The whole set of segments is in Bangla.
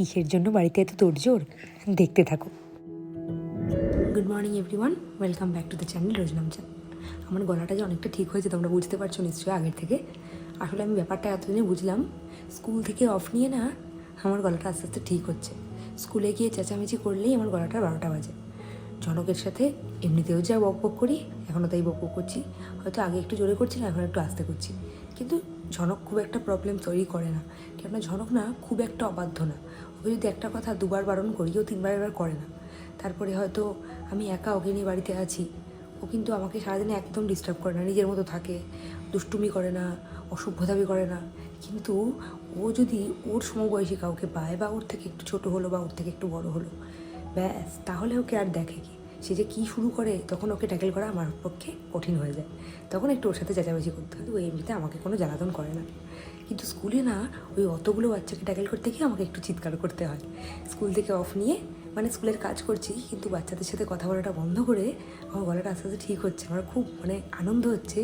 কিসের জন্য বাড়িতে এত তোড়জোড়? দেখতে থাকো। Good morning everyone welcome back to the channel রোজনামচান আমার গলাটা যে অনেকটা ঠিক হয়েছে, তোমরা বুঝতে পারছ নিশ্চয়ই আগের থেকে। আসলে আমি ব্যাপারটা এতদিনে বুঝলাম, স্কুল থেকে অফ নিয়ে না আমার গলাটা আস্তে আস্তে ঠিক হচ্ছে। স্কুলে গিয়ে চেঁচামেচি করলেই আমার গলাটা বারোটা বাজে। জনকের সাথে এমনিতেও যা বক বক করি এখনও তাই বক বক করছি। হয়তো আগে একটু জোরে করছি, না, এখন একটু আস্তে করছি। কিন্তু ঝনক খুব একটা প্রবলেম তৈরি করে না। কেননা ঝনক না খুব একটা অবাধ্য না। ওকে যদি একটা কথা দুবার বারণ করি ও তিনবার এবার করে না, তারপরে হয়তো আমি একা ওকে নিয়ে বাড়িতে আছি, ও কিন্তু আমাকে সারাদিনে একদম ডিস্টার্ব করে না, নিজের মতো থাকে, দুষ্টুমি করে না অসভ্যতাবি করে না। কিন্তু ও যদি ওর সমবয়সী কাউকে পায় বা ওর থেকে একটু ছোট হলো বা ওর থেকে একটু বড় হলো, ব্যাস, তাহলে ওকে আর দেখে কি? সে যে কী শুরু করে, তখন ওকে ট্যাকেল করা আমার পক্ষে কঠিন হয়ে যায়। তখন একটু ওর সাথে চেঁচামেচি করতে হয়। ও এমনিতে আমাকে কোনো জ্বালাতন করে না। কিন্তু স্কুলে না, ওই অতগুলো বাচ্চাকে ট্যাকেল করতে গিয়ে আমাকে একটু চিৎকার করতে হয়। স্কুল থেকে অফ নিয়ে মানে স্কুলের কাজ করছি, কিন্তু বাচ্চাদের সাথে কথা বলাটা বন্ধ করে আমার গলাটা আস্তে আস্তে ঠিক হচ্ছে। আমার খুব মানে আনন্দ হচ্ছে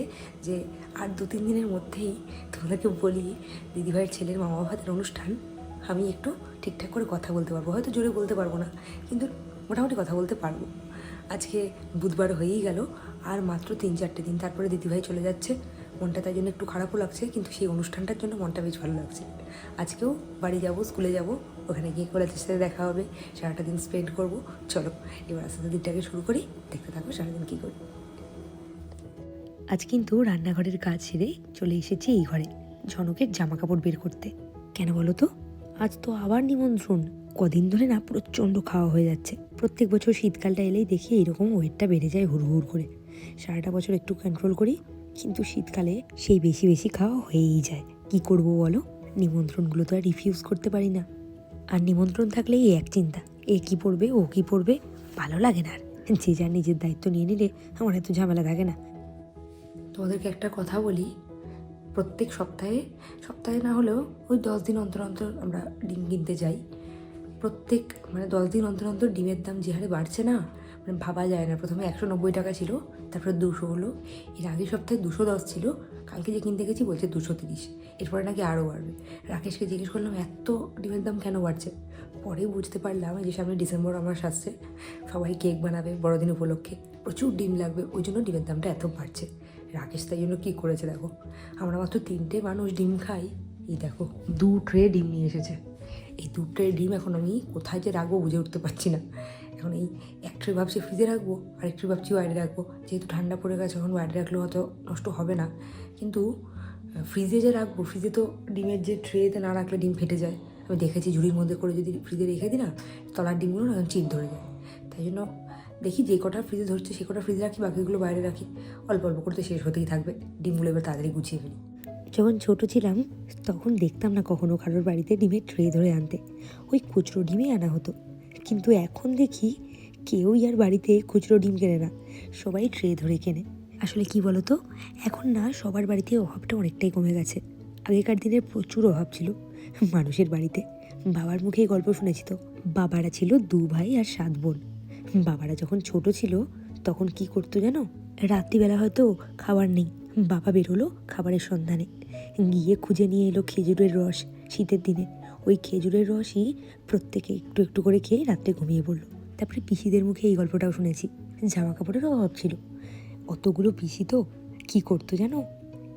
যে আর দু, তিন দিনের মধ্যেই তোমাদেরকে বলি, দিদিভাইয়ের ছেলের মামা ভাতের অনুষ্ঠান, আমি একটু ঠিকঠাক করে কথা বলতে পারব। হয়তো জোরে বলতে পারব না, কিন্তু মোটামুটি কথা বলতে পারব। আজকে বুধবার হয়েই গেল, আর মাত্র তিন চারটে দিন তারপরে দিদিভাই চলে যাচ্ছে। মনটা তাই জন্য একটু খারাপও লাগছে, কিন্তু সেই অনুষ্ঠানটার জন্য মনটা বেশ ভালো লাগছে। আজকেও বাড়ি যাব, স্কুলে যাব, ওখানে গিয়ে কলেজের সাথে দেখা হবে, সারাটা দিন স্পেন্ড করব। চলো, এবার আস্তে দিনটাকে শুরু করি, দেখতে থাকব সারাদিন কী করি। আজ কিন্তু রান্নাঘরের কাজ সেরে চলে এসেছি এই ঘরে, ঝনকের জামা কাপড় বের করতে। কেন বলো তো? আজ তো আবার নিমন্ত্রণ। কদিন ধরে না প্রচণ্ড খাওয়া হয়ে যাচ্ছে। প্রত্যেক বছর শীতকালটা এলেই দেখি এরকম ওয়েটটা বেড়ে যায় হুড় হুড় করে। সারাটা বছর একটু কন্ট্রোল করি, কিন্তু শীতকালে সেই বেশি বেশি খাওয়া হয়েই যায়। কি করব বলো? নিমন্ত্রণগুলো তো আর রিফিউজ করতে পারি না। আর নিমন্ত্রণ থাকলেই এই এক চিন্তা, এ কি পড়বে, ও কি পড়বে? ভালো লাগে না আর। যে যার নিজের দায়িত্ব নিয়ে নিলে আমার এত ঝামেলা থাকে না। তোমাদেরকে একটা কথা বলি, প্রত্যেক সপ্তাহে সপ্তাহে না হলেও ওই দশ দিন অন্তর অন্তর আমরা ডিম কিনতে যাই। প্রত্যেক মানে দশ দিন অন্তর অন্তর ডিমের দাম যে হারে বাড়ছে না মানে ভাবা যায় না। প্রথমে একশো নব্বই টাকা ছিল, তারপরে দুশো হলো। এর আগের সপ্তাহে দুশো দশ ছিল, কালকে যে কিনতে গেছি বলছে দুশো তিরিশ। এরপরে নাকি আরও বাড়বে। রাকেশকে জিজ্ঞেস করলাম, এত ডিমের দাম কেন বাড়ছে? পরে বুঝতে পারলাম যে সামনে ডিসেম্বর আমার আসছে, সবাই কেক বানাবে বড়দিন উপলক্ষে। প্রচুর ডিম লাগবে, ওই জন্য ডিমের দামটা এত বাড়ছে। রাকেশ তাই জন্য কী করেছে দেখো। আমরা মাত্র তিনটে মানুষ ডিম খাই। এই দেখো, দু ট্রে ডিম নিয়ে এসেছে। এই দু ডিম এখন আমি কোথায় যে রাখব বুঝে উঠতে পারছি না। এখন এই এক ট্রে ভাবছি ফ্রিজে রাখব আর এক ট্রে ভাবছি বাইরে রাখব। যেহেতু ঠান্ডা পড়ে গেছে, এখন বাইরে রাখলেও হয়তো নষ্ট হবে না। কিন্তু ফ্রিজে যে রাখব ফ্রিজে তো ডিমের যে ট্রেতে না রাখলে ডিম ফেটে যায়। আমি দেখেছি ঝুড়ির মধ্যে করে যদি ফ্রিজে রেখে দিই না, তলার ডিমগুলো না চিট ধরে যায়। তাই জন্য দেখি যে কটা ফ্রিজে ধরছে, সে কটা ফ্রিজে রাখি, বাকিগুলো বাইরে রাখি। অল্প অল্প করতে শেষ হতেই থাকবে। ডিমগুলো এবার তাড়াতাড়ি গুছিয়ে ফেলি। যখন ছোট ছিলাম, তখন দেখতাম না কখনো কারোর বাড়িতে ডিমের ট্রে ধরে আনতে। ওই খুচরো ডিমই আনা হতো। কিন্তু এখন দেখি কেউই আর বাড়িতে খুচরো ডিম কেনে না। সবাই ট্রে ধরে কেনে। আসলে কি বলতো? এখন না, সবার বাড়িতে অভাবটা অনেকটাই কমে গেছে। আগেকার দিনের প্রচুর অভাব ছিল মানুষের বাড়িতে। বাবার মুখেই গল্প শুনেছি তো। বাবারা ছিল দু ভাই আর সাত বোন। বাবারা যখন ছোট ছিল, তখন কি করতো জানো? রাত্রিবেলা হয়তো খাবার নেই। বাবা বেরোলো খাবারের সন্ধানে। গিয়ে খুঁজে নিয়ে এলো খেজুরের রস শীতের দিনে। ওই খেজুরের রসই প্রত্যেকে একটু একটু করে খেয়ে রাত্রে ঘুমিয়ে পড়ল। তারপরে পিসিদের মুখে এই গল্পটাও শুনেছি। জামা কাপড়ের অভাব ছিল। অতগুলো পিসি তো, কী করতো জানো?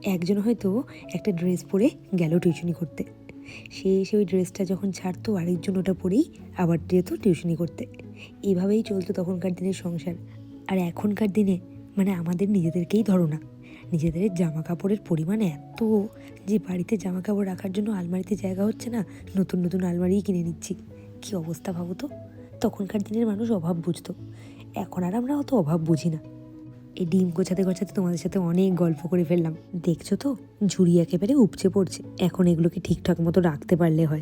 একজন হয়তো একটা ড্রেস পরে গেল টিউশনি করতে। সে এসে ওই ড্রেসটা যখন ছাড়তো, আরেকজন ওটা পরেই আবার যেত টিউশনি করতে। এভাবেই চলতো তখনকার দিনের সংসার। আর এখনকার দিনে মানে আমাদের নিজেদেরকেই ধরো না। নিজেদের জামা কাপড়ের পরিমাণ এত যে বাড়িতে জামা কাপড় রাখার জন্য আলমারিতে জায়গা হচ্ছে না, নতুন নতুন আলমারিই কিনে নিচ্ছি। কী অবস্থা ভাবো তো? তখনকার দিনের মানুষ অভাব বুঝতো। এখন আর আমরা অত অভাব বুঝি না। এই ডিম গোছাতে গোছাতে তোমাদের সাথে অনেক গল্প করে ফেললাম। দেখছ তো? ঝুড়ি একেবারে উপচে পড়ছে। এখন এগুলোকে ঠিকঠাক মতো রাখতে পারলে হয়।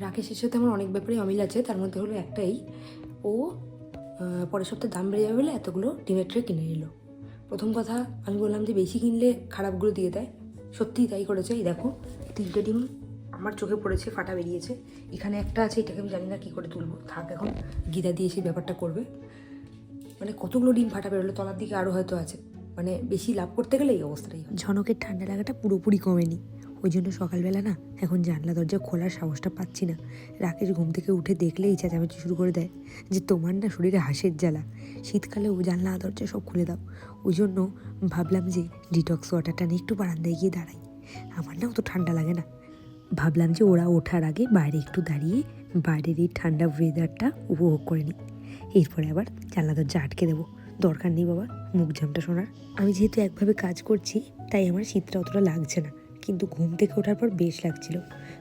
রাকেশের সাথে আমার অনেক ব্যাপারে অমিল আছে, তার মধ্যে হলো একটাই। ও পরের সপ্তাহে দাম বেড়ে যাবে বলে এতগুলো ডিমের ট্রে কিনে নিল। প্রথম কথা, আমি বললাম যে বেশি কিনলে খারাপগুলো দিয়ে দেয়। সত্যিই তাই করেছে। এই দেখো তিনটে ডিম আমার চোখে পড়েছে, ফাটা বেরিয়েছে। এখানে একটা আছে, এটাকে আমি জানি না কী করে তুলবো। থাক এখন, গিদা দিয়ে সেই ব্যাপারটা করবে। মানে কতগুলো ডিম ফাটা বেরোলো, তলার দিকে আরও হয়তো আছে। মানে বেশি লাভ করতে গেলে এই অবস্থাটাই ঝনকের ঠান্ডা লাগাটা পুরোপুরি কমেনি। ওই জন্য সকালবেলা না এখন জানলা দরজা খোলার সাহসটা পাচ্ছি না। রাকেশ ঘুম থেকে উঠে দেখলেই চেঁচামেচি শুরু করে দেয় যে তোমার না শরীরে হাঁসের জ্বালা। শীতকালে ও জানলা দরজা সব খুলে দাও। ওই জন্য ভাবলাম যে ডিটক্স ওয়াটারটা নিয়ে একটু বারান্দায় গিয়ে দাঁড়াই। আমার না অত ঠান্ডা লাগে না। ভাবলাম যে ওরা ওঠার আগে বাইরে একটু দাঁড়িয়ে বাইরের এই ঠান্ডা ওয়েদারটা উপভোগ করে নিই। এরপরে আবার জানলা দরজা আটকে দেবো। দরকার নেই বাবা, মুখ ঝামটা শোনার। আমি যেহেতু একভাবে কাজ করছি, তাই আমার শীতটা অতটা লাগছে না। কিন্তু ঘুম থেকে ওঠার পর বেশ লাগছিল।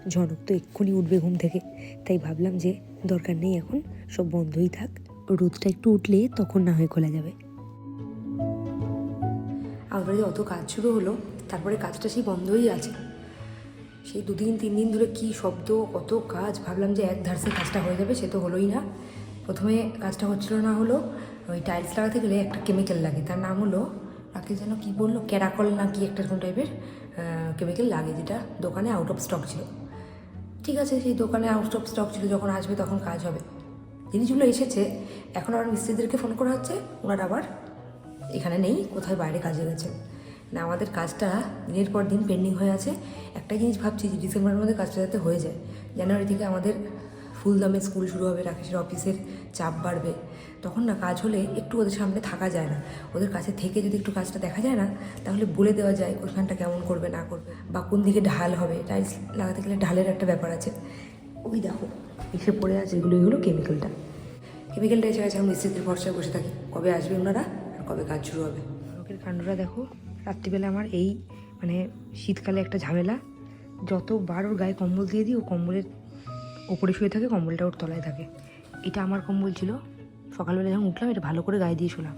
ঝনক তো এক্ষুনি উঠবে ঘুম থেকে। তাই ভাবলাম যে দরকার নেই এখন, সব বন্ধই থাক। রোদটা একটু উঠলে তখন না হয়ে খোলা যাবে। আমার বাড়িতে অত কাজ শুরু হলো, তারপরে কাজটা সেই বন্ধই আছে। সেই দুদিন, তিন দিন ধরে কি শব্দ, কত কাজ, ভাবলাম যে এক ধারসে কাজটা হয়ে যাবে, সে তো হলোই না। প্রথমে কাজটা হচ্ছিল না হলো, ওই টাইলস লাগাতে গেলে একটা কেমিক্যাল লাগে, তার নাম হলো তাকে যেন কি বলল ক্যারাকল না কি একটা এরকম টাইপের কেমিক্যাল লাগে যেটা দোকানে আউট অফ স্টক ছিল। ঠিক আছে, সেই দোকানে আউট অফ স্টক ছিল, যখন আসবে তখন কাজ হবে। জিনিসগুলো এসেছে, এখন আবার মিস্ত্রিদেরকে ফোন করা হচ্ছে, ওনারা আবার এখানে নেই, কোথায় বাইরে কাজে গেছে। না, আমাদের কাজটা দিনের পর দিন পেন্ডিং হয়ে আছে। একটা জিনিস ভাবছি যে ডিসেম্বরের মধ্যে কাজটা যাতে হয়ে যায়। জানুয়ারি থেকে আমাদের ফুল দামে স্কুল শুরু হবে রাকেশের অফিসের, চাপ বাড়বে। তখন না কাজ হলে একটু ওদের সামনে থাকা যায় না। ওদের কাছে থেকে যদি একটু কাজটা দেখা যায় না, তাহলে বলে দেওয়া যায় ওইখানটা কেমন করবে, না করবে, বা কোন দিকে ঢাল হবে। টাইলস লাগাতে গেলে ঢালের একটা ব্যাপার আছে। ওই দেখো, এসে পড়ে আছে এগুলো এগুলো কেমিক্যালটা। কেমিক্যালটা এসে গেছে আমি মিস্ত্রিদের ভরসায় বসে থাকি। কবে আসবে ওনারা আর কবে কাজ শুরু হবে? লোকের কাণ্ডটা দেখো, রাত্রিবেলা আমার এই মানে শীতকালে একটা ঝামেলা। যতবার ওর গায়ে কম্বল দিয়ে দিই, ও কম্বলের ওপরে শুয়ে থাকে, কম্বলটা ওর তলায় থাকে। এটা আমার কম্বল ছিল। সকালবেলা যখন উঠলাম, এটা ভালো করে গায়ে দিয়ে শুলাম।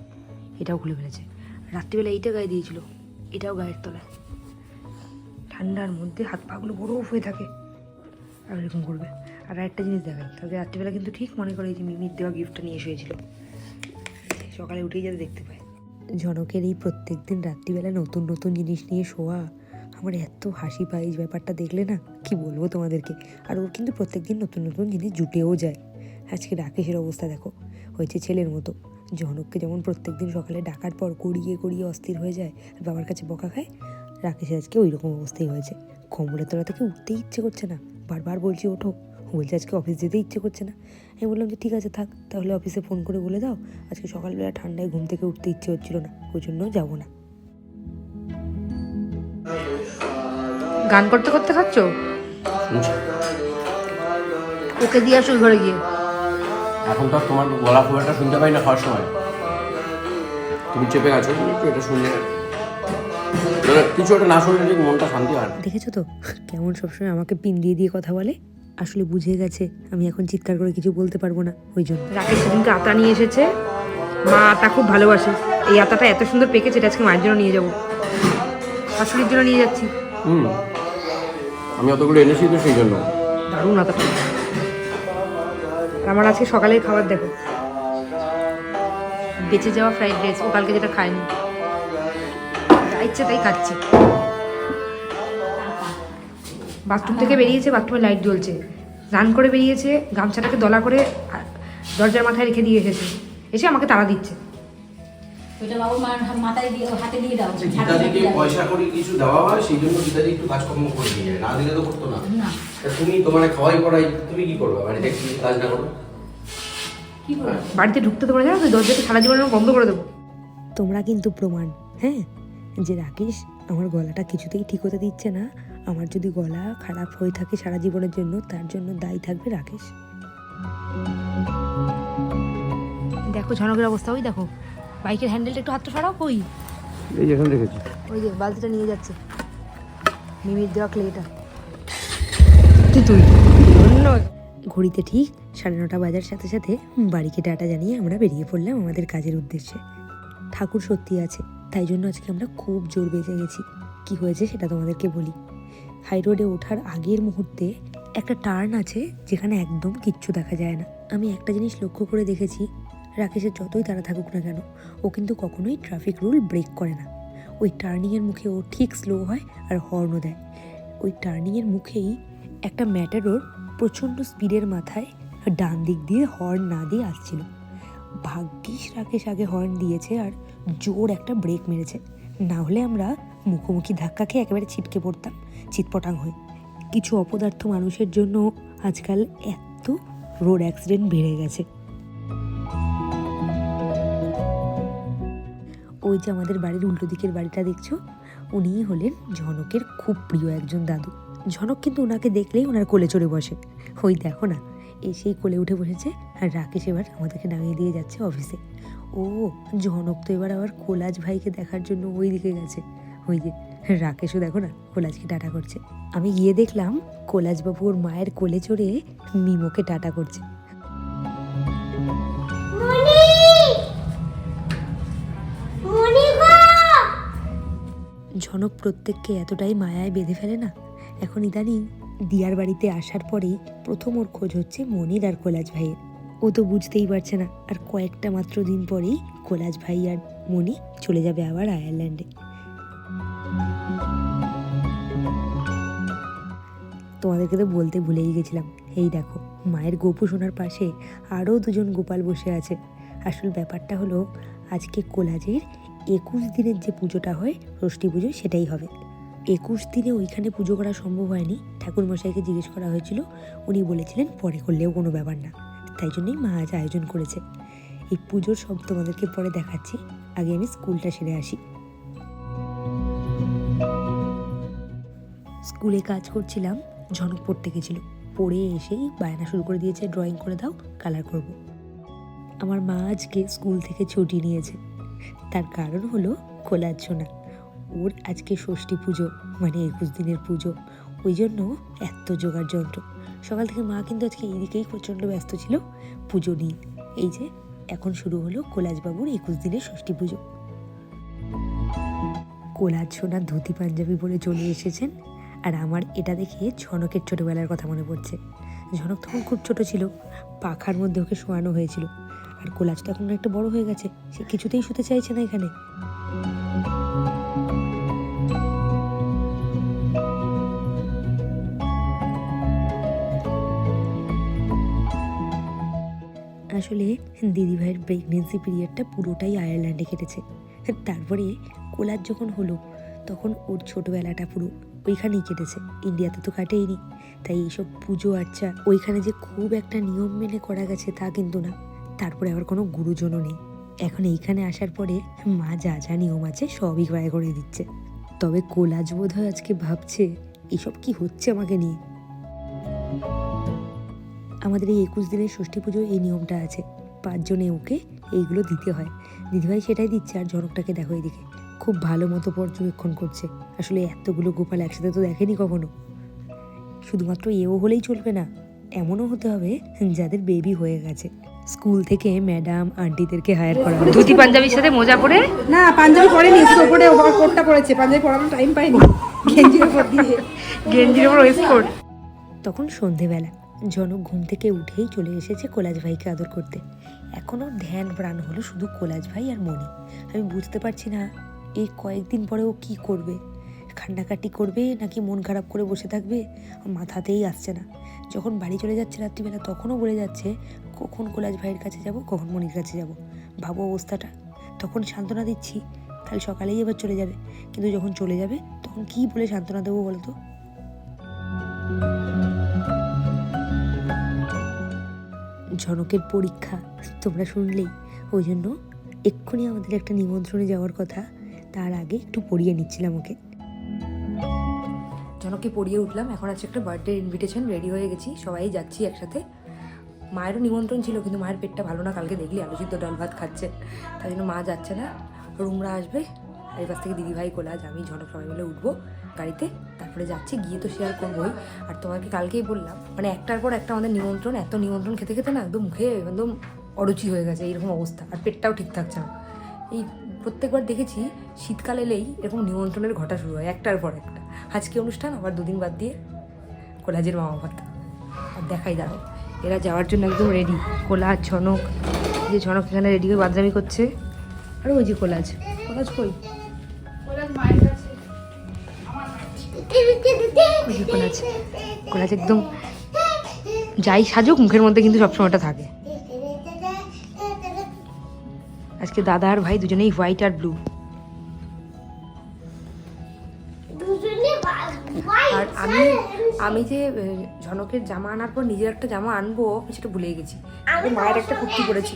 এটাও খুলে ফেলেছে। রাত্রিবেলা এইটা গায়ে দিয়েছিল। এটাও গায়ের তলায়। ঠান্ডার মধ্যে হাত পাগুলো বরফ হয়ে থাকে। আর এরকম করবে। আর একটা জিনিস দেখাই তবে রাত্রিবেলা কিন্তু ঠিক মনে করে যে মিমির দেওয়া গিফটটা নিয়ে শুয়েছিল। সকালে উঠেই যাতে দেখতে পায়। জনকের এই প্রত্যেক দিন রাত্রিবেলা নতুন নতুন জিনিস নিয়ে শোয়া আমার এত হাসি পায় এই ব্যাপারটা দেখলে না, কি বলব তোমাদেরকে? আর ওর কিন্তু প্রত্যেক দিন নতুন নতুন জিনিস জুটেও যায়। আজকে রাকেশের অবস্থা দেখো, হয়েছে ছেলের মতো। জনককে যেমন প্রত্যেক দিন সকালে ডাকার পর গড়িয়ে গড়িয়ে অস্থির হয়ে যায় আর বাবার কাছে বকা খায়, রাকেশের আজকে ওই রকম অবস্থাই হয়েছে। কম্বলের তলা থেকে উঠতেই ইচ্ছে করছে না, বারবার বলছি, ওঠো। বলছে, আজকে অফিস যেতে ইচ্ছে করছে না। আমি বললাম যে, ঠিক আছে, থাক, তাহলে অফিসে ফোন করে বলে দাও। আজকে সকালবেলা ঠান্ডায় ঘুম থেকে উঠতে ইচ্ছে হচ্ছিল না, ওই জন্য যাব না। গান করতে করতে খাচ্ছ? ওকে দিয়ে আসো ঘরে গিয়ে। এখন তো তোমার গলা খুব একটা শুনতে পাই না খাওয়ার সময়। তুমি চেপে গেছো এটা শুনলে মানে কিছু একটা না শুনলে মনটা শান্তি হয় দেখেছ তো? কেমন সবসময় আমাকে পিন দিয়ে দিয়ে কথা বলে। আসলে বুঝে গেছে আমি এখন চিৎকার করে কিছু বলতে পারব না ওই জন্য। রাকেশ সেদিনকে আতা নিয়ে এসেছে। মা আতা খুব ভালোবাসে। এই আতাটা এত সুন্দর পেকেছে এটা আজকে মায়ের জন্য নিয়ে যাব। শাশুড়ির জন্য নিয়ে যাচ্ছি। হুম। আমি অতগুলো এনেছি তো সেই জন্য। দারুণ আতাটা আমার আজকে সকালের খাবার দেখো বেঁচে যাওয়া ফ্রাইড রাইস ও কালকে যেটা খায়নি। যা ইচ্ছে তাই খাচ্ছি। বাথরুম থেকে বেরিয়েছে বাথরুমে লাইট জ্বলছে। স্নান করে বেরিয়েছে, গামছাটাকে দলা করে দরজার মাথায় রেখে দিয়ে এসেছে। এসে আমাকে তাড়া দিচ্ছে। ওইটা বাবুর মার মাথায় দিয়ে হাতে দিয়ে দাও গীতাদিকে পয়সা করে কিছু দেওয়া হয় সেই জন্য গীতাদি একটু কাজকর্ম করে দিয়ে যায়। না দিলে তো করতো না। না। তুমি তোমার খাওয়াই পড়াই তুমি কি করবে? বাড়িতে কি কাজ না করো। বাড়িতে ঢুকতে তোমরা জানো তো দরজাটা সারা জন্য বন্ধ করে দেবো। তোমরা কিন্তু প্রমাণ হ্যাঁ? যে রাকেশ আমার গলাটা কিছুতেই ঠিক হতে দিচ্ছে না। আমার যদি গলা খারাপ হয়ে থাকে সারা জীবনের জন্য তার জন্য দায়ী থাকবে রাকেশ। দেখো ঝনকের অবস্থা ওই দেখো। বাইকের হ্যান্ডেলটা একটু হাতটা সরাও কই? এই যেখানে দেখেছি ওই যে বালতিটা নিয়ে যাচ্ছে। মিমির দেওয়া ক্লেটা তুই ধন্যবাদ ঘড়িতে ঠিক সাড়ে নটা বাজার সাথে সাথে বাড়িকে ডাটা জানিয়ে আমরা বেরিয়ে পড়লাম আমাদের কাজের উদ্দেশ্যে। ঠাকুর সত্যি আছে তাই জন্য আজকে আমরা খুব জোর বেঁচে গেছি। কি হয়েছে সেটা তোমাদেরকে বলি। হাই রোডে ওঠার আগের মুহূর্তে একটা টার্ন আছে যেখানে একদম কিচ্ছু দেখা যায় না। আমি একটা জিনিস লক্ষ্য করে দেখেছি রাকেশের যতই তারা থাকুক না কেন, ও কিন্তু কখনোই ট্রাফিক রুল ব্রেক করে না। ওই টার্নিংয়ের মুখে ও ঠিক স্লো হয় আর হর্নও দেয়। ওই টার্নিংয়ের মুখেই একটা ম্যাটারোর প্রচণ্ড স্পিডের মাথায় ডান দিক দিয়ে হর্ন না দিয়ে আসছিল। ভাগ্যিস রাকেশ আগে হর্ন দিয়েছে আর জোর একটা ব্রেক মেরেছে। না হলে আমরা মুখোমুখি ধাক্কা খেয়ে একেবারে ছিটকে পড়তাম চিৎপটাং হয়ে। কিছু অপদার্থ মানুষের জন্য আজকাল এত রোড অ্যাক্সিডেন্ট বেড়ে গেছে। ওই যে আমাদের বাড়ির উল্টো দিকের বাড়িটা দেখছ? উনিই হলেন ঝনকের খুব প্রিয় একজন দাদু। ঝনক কিন্তু ওনাকে দেখলেই ওনার কোলে চড়ে বসে। ওই দেখো না এসেই কোলে উঠে বসেছে আর রাকেশ এবার আমাদেরকে নামিয়ে দিয়ে যাচ্ছে অফিসে। ও, ঝনক তো এবার আবার কোলাজ ভাইকে দেখার জন্য ওই দিকে গেছে। ওই যে রাকেশও দেখো না কোলাজকে টাটা করছে। আমি গিয়ে দেখলাম কোলাজবাবু ওর মায়ের কোলে চড়ে মিমোকে টাটা করছে। ঝনক প্রত্যেককে এতটাই মায়ায় বেঁধে ফেলে না? এখন ইদানিং দিয়ার বাড়িতে আসার পরেই প্রথম ওর খোঁজ হচ্ছে মনির আর কোলাজ ভাইয়ের। ও তো বুঝতেই পারছে না, আর কয়েকটা মাত্র দিন পরেই কোলাজ ভাই আর মনি চলে যাবে আবার আয়ারল্যান্ডে। তোমাদেরকে তো বলতে ভুলেই গেছিলাম। এই দেখো, মায়ের গোপু সোনার পাশে আরও দুজন গোপাল বসে আছে। আসল ব্যাপারটা হলো, আজকে কোলাজের একুশ দিনের যে পুজোটা হয়, ষষ্ঠী পুজো, সেটাই হবে। একুশ দিনে ওইখানে পুজো করা সম্ভব হয়নি। ঠাকুরমশাইকে জিজ্ঞেস করা হয়েছিল, উনি বলেছিলেন, পরে করলেও কোনো ব্যাপার না। তাই জন্যই মা আজ আয়োজন করেছে। এই পুজোর সব তোমাদেরকে পরে দেখাচ্ছি। আগে আমি স্কুলটা সেরে আসি। স্কুলে কাজ করছিলাম, ঝনক পড়তে গেছিল। পড়ে এসেই বায়না শুরু করে দিয়েছে, ড্রয়িং করে দাও, কালার করব। আমার মা আজকে স্কুল থেকে ছুটি নিয়েছে। তার কারণ হলো খোলাচ্ছনা ওর আজকে ষষ্ঠী পুজো মানে একুশ দিনের পুজো। ওই জন্য এত জোগাড় যন্ত্র। সকাল থেকে মা কিন্তু আজকে এইদিকেই প্রচণ্ড ব্যস্ত ছিল। পুজো নিয়ে। এই যে, এখন শুরু হলো কোলাজবাবুর একুশ দিনের ষষ্ঠী পুজো। কোলাজ সোনার ধুতি পাঞ্জাবি পরে চলে এসেছেন। আর আমার এটা দেখে ঝনকের ছোটবেলার কথা মনে পড়ছে। ঝনক তখন খুব ছোট ছিল। পাখার মধ্যে ওকে শোয়ানো হয়েছিল। আর কোলাজ তো এখন একটা বড় হয়ে গেছে, সে কিছুতেই শুতে চাইছে না এখানে। আসলে দিদিভাইয়ের প্রেগনেন্সি পিরিয়ডটা পুরোটাই আয়ারল্যান্ডে কেটেছে। তারপরে কোলার যখন হলো, তখন ওর ছোটোবেলাটা পুরো ওইখানেই কেটেছে, ইন্ডিয়াতে তো কাটেইনি। তাই এইসব পুজো আর্চা, ওইখানে যে খুব একটা নিয়ম মেনে করা গেছে তা কিন্তু না। তারপরে আবার কোনো গুরুজনও নেই। এখন এইখানে আসার পরে মা যা যা নিয়ম আছে সবই ক্রয় করে দিচ্ছে। তবে কোলাজ বোধ হয় আজকে ভাবছে, এসব কি হচ্ছে আমাকে নিয়ে? আমাদের এই একুশ দিনের ষষ্ঠী পুজো এই নিয়মটা আছে। পাঁচজনে ওকে এইগুলো দিতে হয়। দিদিভাই সেটাই দিচ্ছে আর জনকটাকে দেখো এদিকে। খুব ভালো মতো পর্যবেক্ষণ করছে। আসলে এতগুলো গোপাল একসাথে তো দেখেনি কখনো। শুধুমাত্র এও হলেই চলবে না, এমনও হতে হবে যাদের বেবি হয়ে গেছে। স্কুল থেকে ম্যাডাম আন্টিদেরকে হায়ার করা হয়। ধুতি পাঞ্জাবির সাথে মোজা পরে? না পাঞ্জাবি পরেনি ওপরে ওভার কোটটা পরেছে। পাঞ্জাবি পরানোর টাইম পাইনি। গেঞ্জির উপর দিয়ে। গেঞ্জির ওপর ওয়েস্টকোট তখন সন্ধেবেলা জনক ঘুম থেকে উঠেই চলে এসেছে কোলাজ ভাইকে আদর করতে। এখনও ধ্যান প্রাণ হলো শুধু কোলাজ ভাই আর মনি আমি বুঝতে পারছি না এই কয়েকদিন পরে ও কী করবে? কান্নাকাটি করবে নাকি মন খারাপ করে বসে থাকবে? মাথাতেই আসছে না। যখন বাড়ি চলে যাচ্ছে রাত্রিবেলা তখনও বলে যাচ্ছে কখন কোলাজ ভাইয়ের কাছে যাব, কখন মনির কাছে যাব? ভাবো অবস্থাটা। তখন সান্ত্বনা দিচ্ছি কাল সকালেই এবার চলে যাবে। কিন্তু যখন চলে যাবে, তখন কি বলে সান্ত্বনা দেবো বলো তো? ঝনকের পরীক্ষা, তোমরা শুনলেই। ওই জন্য এক্ষুনি আমাদের একটা নিমন্ত্রণে যাওয়ার কথা, তার আগে একটু পড়িয়ে নিচ্ছিলাম ওকে। জনককে পড়িয়ে উঠলাম, এখন আছে একটা বার্থডে ইনভিটেশন রেডি হয়ে গেছি, সবাই যাচ্ছি একসাথে। মায়েরও নিমন্ত্রণ ছিল, কিন্তু মায়ের পেটটা ভালো না, কালকে দেখলি আলোচিত ডাল ভাত খাচ্ছে। তাই জন্য মা যাচ্ছে না, রুমরা আসবে, আর এবার থেকে দিদিভাই কোলাজ, আমি ঝনক সবাই মিলে উঠবো গাড়িতে, তারপরে যাচ্ছি, গিয়ে তো শেয়ার করবোই আর তোমাকে কালকেই বললাম মানে একটার পর একটা আমাদের নিমন্ত্রণ, এত নিমন্ত্রণ খেতে খেতে না একদম মুখে একদম অরুচি হয়ে গেছে, এইরকম অবস্থা, আর পেটটাও ঠিক থাকছে না। এই প্রত্যেকবার দেখেছি শীতকাল এলেই এরকম নিমন্ত্রণের ঘটা শুরু হয়, একটার পর একটা। আজকে অনুষ্ঠান, আবার দুদিন বাদ দিয়ে কোলাজের মামা ভাতা আর দেখাই দাঁড়াও। এরা যাওয়ার জন্য একদম রেডি কোলাজ ঝনক যে ঝনক এখানে রেডি হয়ে বাদরামি করছে। আর ওই যে কোলাজ। কোলাজ কই? Collage collage. একদম যাই সাজুক মুখের মধ্যে কিন্তু সবসময়টা থাকে। আজকে দাদা আর ভাই দুজনেই হোয়াইট আর ব্লু আর আমি আমি যে ঝনকের জামা আনার পর নিজের একটা জামা আনব আমি সেটা ভুলে গেছি। আমি মায়ের একটা কুর্তি পরেছি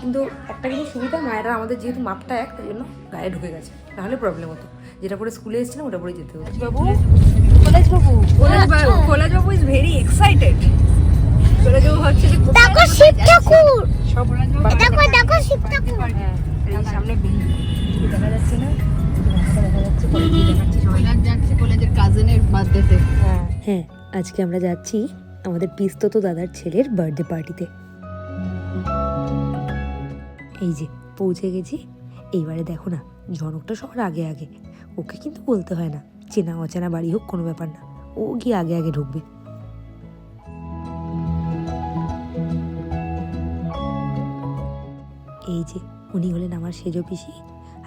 কিন্তু একটা জিনিস সুবিধা মায়েরা আমাদের যেহেতু মাপটা এক তাই জন্য গায়ে ঢুকে গেছে। নাহলে প্রবলেম হতো। যেটা পরে স্কুলে এসেছিলাম ওটা পরে যেতে হতো। বাবু college Babu college Babu college Babu is very excited college বাবু ভাবছে যে দেখো শিব ঠাকুর। সব দেখো দেখো শিব ঠাকুর। হ্যাঁ এই সামনে বিল্ডিং দেখা যাচ্ছে না? দেখা যাচ্ছে কলেজে দেখাচ্ছি সবাই। যাচ্ছে কলেজের কাজিনের বার্থডেতে হ্যাঁ। হ্যাঁ। আজকে আমরা যাচ্ছি আমাদের পিস্তত দাদার ছেলের বার্থডে পার্টিতে এই যে, পৌঁছে গেছি। এইবারে দেখো না, জনকটা সবার আগে আগে। ওকে কিন্তু বলতে হয় না, চেনা অচেনা বাড়ি হোক, কোনো ব্যাপার না। ও গিয়ে আগে আগে ঢুকবে। এই যে, উনি হলেন আমার সেজো পিসি।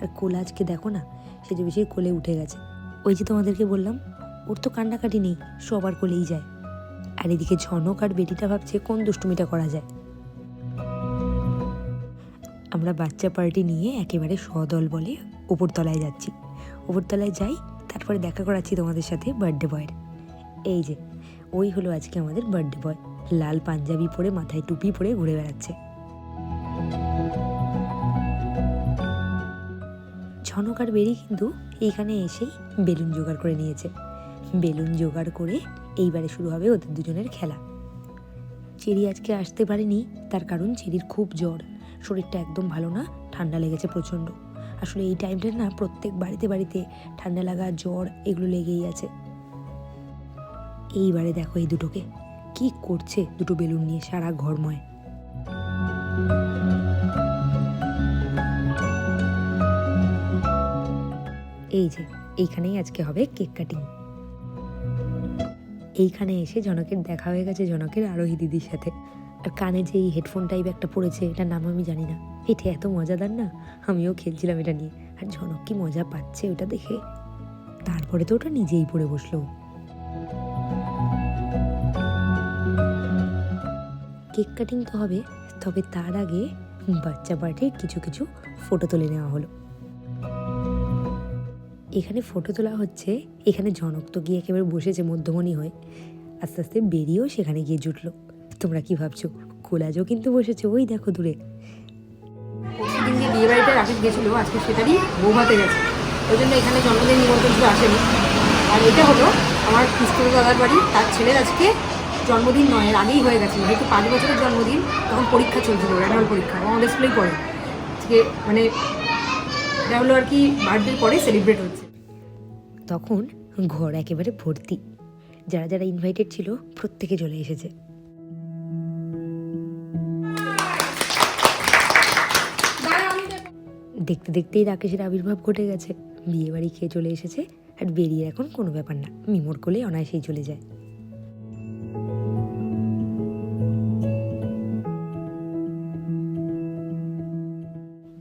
আর কোল আজকে দেখো না, সেজো পিসির কোলে উঠে গেছে। ওই যে তোমাদেরকে বললাম ওর তো কান্নাকাটি নেই, সবার কোলেই যায়। আর এদিকে ঝনক আর বেটিটা ভাবছে কোন দুষ্টুমিটা করা যায়। আমরা বাচ্চা পার্টি নিয়ে একেবারে সদল বলে ওপরতলায় যাচ্ছি। ওপরতলায় যাই, তারপরে দেখা করাচ্ছি তোমাদের সাথে বার্থডে বয়ের এই যে, ওই হলো আজকে আমাদের বার্থডে বয় লাল পাঞ্জাবি পরে মাথায় টুপি পরে ঘুরে বেড়াচ্ছে। ঝনক আর বেরি কিন্তু এইখানে এসেই বেলুন জোগাড় করে নিয়েছে। বেলুন জোগাড় করে এইবারে শুরু হবে ওদের দুজনের খেলা। চেরি আজকে আসতে পারেনি, তার কারণ চেরির খুব জ্বর। শরীরটা একদম ভালো না, ঠান্ডা লেগেছে প্রচণ্ড। আসলে এই টাইমটা না প্রত্যেক বাড়িতে বাড়িতে ঠান্ডা লাগা, জ্বর এগুলো লেগেই আছে। এইবারে দেখো এই দুটোকে। কি করছে দুটো বেলুন নিয়ে সারা ঘরময়। এই যে, এইখানেই আজকে হবে কেক কাটিং। এইখানে এসে জনকের দেখা হয়ে গেছে, জনকের আরোহী দিদির সাথে। আর কানে যে এই হেডফোন টাইপ একটা পড়েছে, এটার নাম আমি জানি না। এটা এত মজাদার না? আমিও খেলছিলাম এটা নিয়ে। আর জনক কি মজা পাচ্ছে ওটা দেখে? তারপরে তো ওটা নিজেই পড়ে বসল। কেক কাটিং তো হবে, তবে তার আগে বাচ্চা পার্টির কিছু কিছু ফটো তুলে নেওয়া হলো। এখানে ফটো তোলা হচ্ছে, এখানে জনক তো গিয়ে একেবারে বসেছে, মধ্যমণি হয়ে। আস্তে আস্তে বেরিয়েও সেখানে গিয়ে জুটলো। তোমরা কি ভাবছ? কোলাজও কিন্তু বসেছে, ওই দেখো দূরে। বিয়ে গেছিল গেছে। ওই জন্য এখানে জন্মদিন নিমন্ত্রণ আসেনি। আর এটা হলো আমার তার ছেলের আজকে জন্মদিন নয় আগেই হয়ে গেছে। যেহেতু পাঁচ বছরের জন্মদিন, তখন পরীক্ষা চলছিল অ্যানুয়াল পরীক্ষা, ও আমাদের স্কুলেই পড়ে। মানে এটা হলো আর কি বার্থডে পরে সেলিব্রেট হচ্ছে তখন ঘর একেবারে ভর্তি। যারা যারা ইনভাইটেড ছিল, প্রত্যেকে চলে এসেছে। দেখতে দেখতেই রাকেশের আবির্ভাব ঘটে গেছে। বিয়ে বাড়ি খেয়ে চলে এসেছে, আর বেরিয়ে এখন কোনো ব্যাপার না। মিমোর কোলে অনায়াসেই চলে যায়।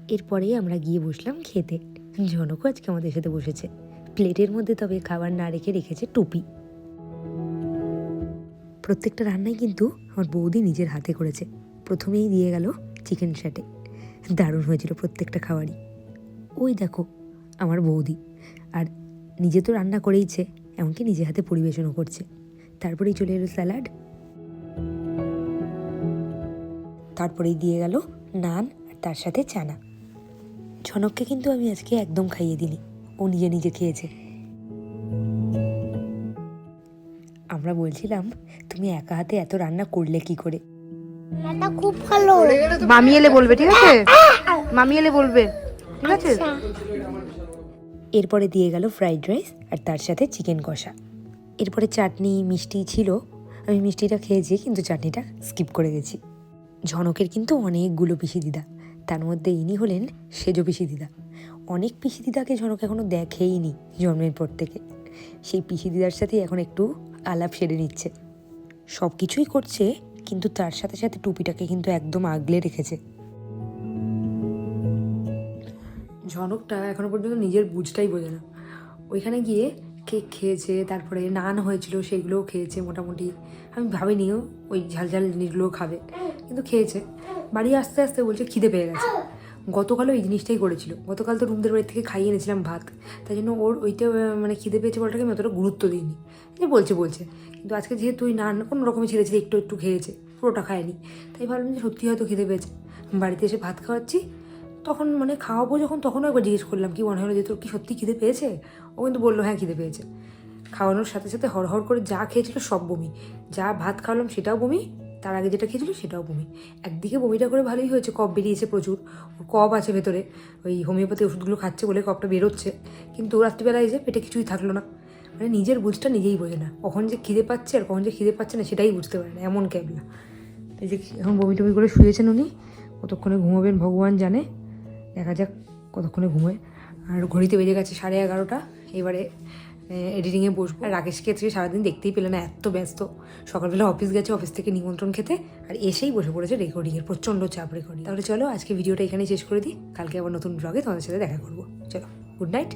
এরপরেই আমরা গিয়ে বসলাম খেতে। জনকও আজকে আমাদের সাথে বসেছে। প্লেটের মধ্যে তবে খাবার না রেখে রেখেছে টুপি। প্রত্যেকটা রান্নাই কিন্তু আমার বৌদি নিজের হাতে করেছে। প্রথমেই দিয়ে গেল চিকেন স্যাটে দারুণ হয়েছিল প্রত্যেকটা খাবারই। ওই দেখো, আমার বৌদি। আর নিজে তো রান্না করেইছে এমনকি নিজে হাতে পরিবেশনও করছে। তারপরেই চলে এলো স্যালাড। তারপরেই দিয়ে গেল নান আর তার সাথে চানা। ঝনককে কিন্তু আমি আজকে একদম খাইয়ে দিইনি। ও নিজে নিজে খেয়েছে। আমরা বলছিলাম তুমি একা হাতে এত রান্না করলে কি করে? খুব ভালো। মামি এলে বলবে ঠিক আছে? মামি এলে বলবে ঠিক আছে? এরপরে দিয়ে গেল ফ্রাইড রাইস আর তার সাথে চিকেন কষা। এরপরে চাটনি মিষ্টি ছিল। আমি মিষ্টিটা খেয়েছি কিন্তু চাটনিটা স্কিপ করে গেছি। ঝনকের কিন্তু অনেকগুলো পিসি দিদা। তার মধ্যে ইনি হলেন সেজো পিসি দিদা। অনেক পিসি দিদাকে ঝনক এখনও দেখেইনি জন্মের পর থেকে। সেই পিসি দিদার সাথেই এখন একটু আলাপ সেরে নিচ্ছে। সব কিছুই করছে, কিন্তু তার সাথে সাথে টুপিটাকে কিন্তু একদম আগলে রেখেছে। ঝনকটা এখনও পর্যন্ত নিজের বুঝটাই বোঝে না। ওইখানে গিয়ে কেক খেয়েছে, তারপরে নান হয়েছিল, সেগুলোও খেয়েছে মোটামুটি। আমি ভাবিনিও ওই ঝাল ঝাল জিনিসগুলোও খাবে, কিন্তু খেয়েছে। বাড়ি আস্তে আস্তে বলছে খিদে পেয়ে গেছে। গতকালও এই জিনিসটাই করেছিল। গতকাল তো রুমদের বাড়ি থেকে খাইয়ে এনেছিলাম ভাত। তাই জন্য ওর ওইটা মানে খিদে পেয়েছে বলটাকে আমি অতটা গুরুত্ব দিইনি। যে বলছে বলছে। কিন্তু আজকে যেহেতু তুই না কোনো রকমে ছেড়েছিলি একটু একটু খেয়েছে, পুরোটা খায়নি। তাই ভাবলাম যে সত্যি হয়তো খিদে পেয়েছে। বাড়িতে এসে ভাত খাওয়াচ্ছি। তখন মানে খাওয়াবো যখন তখনও একবার জিজ্ঞেস করলাম, কি মনে হলো যে তোর কি সত্যি খিদে পেয়েছে? ও কিন্তু বলল হ্যাঁ খিদে পেয়েছে। খাওয়ানোর সাথে সাথে হড়হড় করে যা খেয়েছিল সব বমি। যা ভাত খাওয়ালাম সেটাও বমি। তার আগে যেটা খেয়েছিল সেটাও বমি। একদিকে বমিটা করে ভালোই হয়েছে, কফ বেরিয়েছে প্রচুর। কফ আছে ভেতরে, ওই হোমিওপ্যাথি ওষুধগুলো খাচ্ছে বলে কফটা বেরোচ্ছে। কিন্তু রাত্রিবেলায় যে পেটে কিছুই থাকল না। মানে নিজের বুঝটা নিজেই বোঝে না। কখন যে খিদে পাচ্ছে আর কখন যে খিদে পাচ্ছে না সেটাই বুঝতে পারে না, এমন ক্যাবলা। এই যে এখন বমি টমি করে শুয়েছেন উনি, কতক্ষণে ঘুমাবেন ভগবান জানে। দেখা যাক কতক্ষণে ঘুমোয়। আর ঘড়িতে বেজে গেছে সাড়ে এগারোটা। এবারে এডিটিংয়ে বসবো। রাকেশকে আজকে সারাদিন দেখতেই পেলে না, এত ব্যস্ত। সকালবেলা অফিস গেছে অফিস থেকে নিমন্ত্রণ খেতে, আর এসেই বসে পড়েছে রেকর্ডিংয়ের প্রচণ্ড চাপ রেকর্ডিং তাহলে চলো, আজকে ভিডিওটা এখানেই শেষ করে দিই। কালকে আবার নতুন ব্লগে তোমাদের সাথে দেখা করব। চলো গুড নাইট